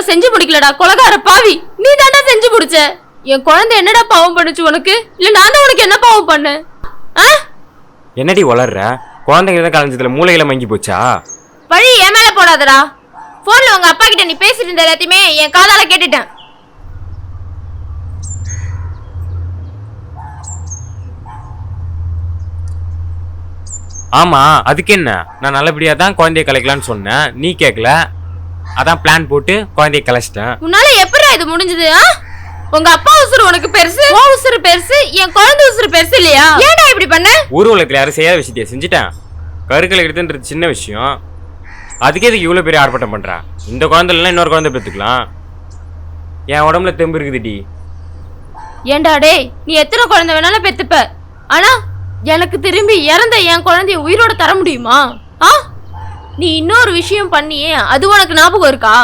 இவ்வளவு செஞ்சு முடிக்கலடா கொலகார பாவி. நீ தாண்டா செஞ்சு முடிச்ச. என் குழந்தை என்னடா பாவம் பண்ணுச்சு உனக்கு? இல்ல நான் தான் உனக்கு என்ன பாவம் பண்ணேன்? என்னடி வளர்ற குழந்தைங்க தான் கலைஞ்சதுல மூளையில மங்கி போச்சா? பழி என் மேல போடாதடா. போன்ல உங்க அப்பா கிட்ட நீ பேசிட்டு இருந்த எல்லாத்தையுமே என் காதால கேட்டுட்டேன். ஆமா அதுக்கு என்ன? நான் நல்லபடியா தான் குழந்தைய கலைக்கலாம்னு சொன்னேன். நீ கேட்கல அதான் பிளான் போட்டு குழந்தைய கலைச்சிட்டேன் உன்னால எப்படிடா இது முடிஞ்சது? உங்க அப்பா உசுறு உனக்கு பெருசு? உன் உசுறு பெருசு என் குழந்தை உசுறு பெருசு இல்லையா? ஏன்டா இப்படி பண்ண? ஊர் உலகத்துல யாரும் செய்யாத விஷயத்தைய செஞ்சுட்டேன். கருக்களை எடுத்துன்றது சின்ன விஷயம். அதுக்கே இதுக்கு இவ்வளோ பெரிய ஆர்ப்பாட்டம் பண்றேன் இந்த குழந்தை இல்லைன்னா இன்னொரு குழந்தை பெற்றுக்கலாம். என் உடம்புல தெம்பு இருக்குதுடி. ஏன்டா டேய் நீ எத்தனை குழந்தை வேணாலும் பெத்துப்ப. ஆனா எனக்கு திரும்பி இறந்த என் குழந்தைய உயிரோட தர முடியுமா? ஆ? நீ இன்னொரு விஷயம் பண்ணியே அது உனக்கு ஞாபகம் இருக்கா?